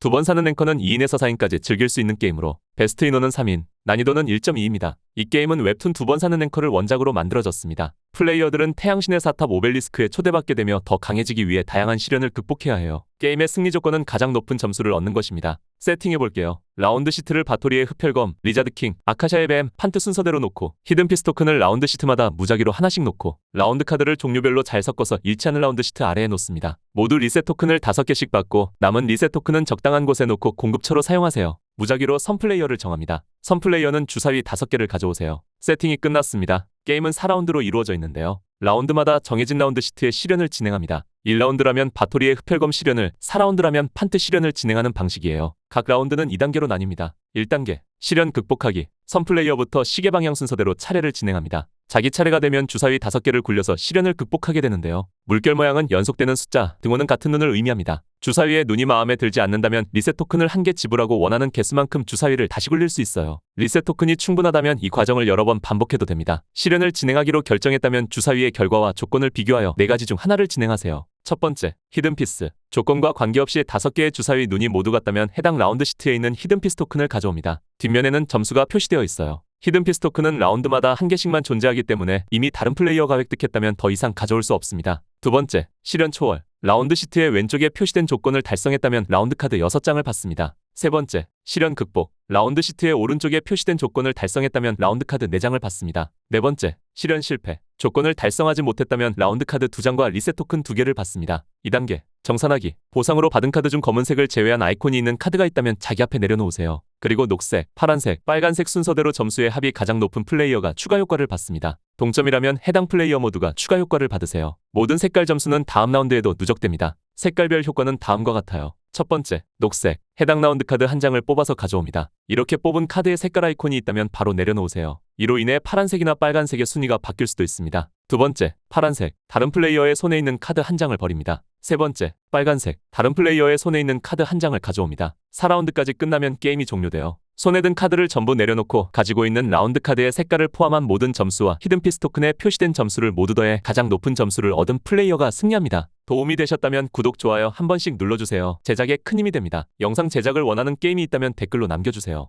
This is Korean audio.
두 번 사는 앵커는 2인에서 4인까지 즐길 수 있는 게임으로 베스트 인원은 3인, 난이도는 1.2입니다. 이 게임은 웹툰 두 번 사는 앵커를 원작으로 만들어졌습니다. 플레이어들은 태양신의 사탑 오벨리스크에 초대받게 되며 더 강해지기 위해 다양한 시련을 극복해야 해요. 게임의 승리 조건은 가장 높은 점수를 얻는 것입니다. 세팅해볼게요. 라운드 시트를 바토리의 흡혈검, 리자드 킹, 아카샤의 뱀, 판트 순서대로 놓고 히든 피스 토큰을 라운드 시트마다 무작위로 하나씩 놓고 라운드 카드를 종류별로 잘 섞어서 일치하는 라운드 시트 아래에 놓습니다. 모두 리셋 토큰을 5개씩 받고 남은 리셋 토큰은 적당한 곳에 놓고 공급처로 사용하세요. 무작위로 선플레이어를 정합니다. 선플레이어는 주사위 5개를 가져오세요. 세팅이 끝났습니다. 게임은 4라운드로 이루어져 있는데요. 라운드마다 정해진 라운드 시트의 시련을 진행합니다. 1라운드라면 바토리의 흡혈검 시련을, 4라운드라면 판트 시련을 진행하는 방식이에요. 각 라운드는 2단계로 나뉩니다. 1단계, 시련 극복하기. 선플레이어부터 시계 방향 순서대로 차례를 진행합니다. 자기 차례가 되면 주사위 5개를 굴려서 시련을 극복하게 되는데요. 물결 모양은 연속되는 숫자, 등호는 같은 눈을 의미합니다. 주사위에 눈이 마음에 들지 않는다면 리셋 토큰을 한 개 지불하고 원하는 개수만큼 주사위를 다시 굴릴 수 있어요. 리셋 토큰이 충분하다면 이 과정을 여러 번 반복해도 됩니다. 시련을 진행하기로 결정했다면 주사위의 결과와 조건을 비교하여 네 가지 중 하나를 진행하세요. 첫 번째, 히든 피스. 조건과 관계없이 다섯 개의 주사위 눈이 모두 같다면 해당 라운드 시트에 있는 히든 피스 토큰을 가져옵니다. 뒷면에는 점수가 표시되어 있어요. 히든 피스 토큰은 라운드마다 한 개씩만 존재하기 때문에 이미 다른 플레이어가 획득했다면 더 이상 가져올 수 없습니다. 두 번째, 시련 초월. 라운드 시트의 왼쪽에 표시된 조건을 달성했다면 라운드 카드 6장을 받습니다. 세 번째, 시련 극복. 라운드 시트의 오른쪽에 표시된 조건을 달성했다면 라운드 카드 4장을 받습니다. 네 번째, 시련 실패. 조건을 달성하지 못했다면 라운드 카드 2장과 리셋 토큰 2개를 받습니다. 2단계, 정산하기. 보상으로 받은 카드 중 검은색을 제외한 아이콘이 있는 카드가 있다면 자기 앞에 내려놓으세요. 그리고 녹색, 파란색, 빨간색 순서대로 점수의 합이 가장 높은 플레이어가 추가 효과를 받습니다. 동점이라면 해당 플레이어 모두가 추가 효과를 받으세요. 모든 색깔 점수는 다음 라운드에도 누적됩니다. 색깔별 효과는 다음과 같아요. 첫 번째, 녹색. 해당 라운드 카드 한 장을 뽑아서 가져옵니다. 이렇게 뽑은 카드의 색깔 아이콘이 있다면 바로 내려놓으세요. 이로 인해 파란색이나 빨간색의 순위가 바뀔 수도 있습니다. 두 번째, 파란색. 다른 플레이어의 손에 있는 카드 한 장을 버립니다. 세 번째, 빨간색. 다른 플레이어의 손에 있는 카드 한 장을 가져옵니다. 4라운드까지 끝나면 게임이 종료돼요. 손에 든 카드를 전부 내려놓고 가지고 있는 라운드 카드의 색깔을 포함한 모든 점수와 히든피스 토큰에 표시된 점수를 모두 더해 가장 높은 점수를 얻은 플레이어가 승리합니다. 도움이 되셨다면 구독, 좋아요 한 번씩 눌러주세요. 제작에 큰 힘이 됩니다. 영상 제작을 원하는 게임이 있다면 댓글로 남겨주세요.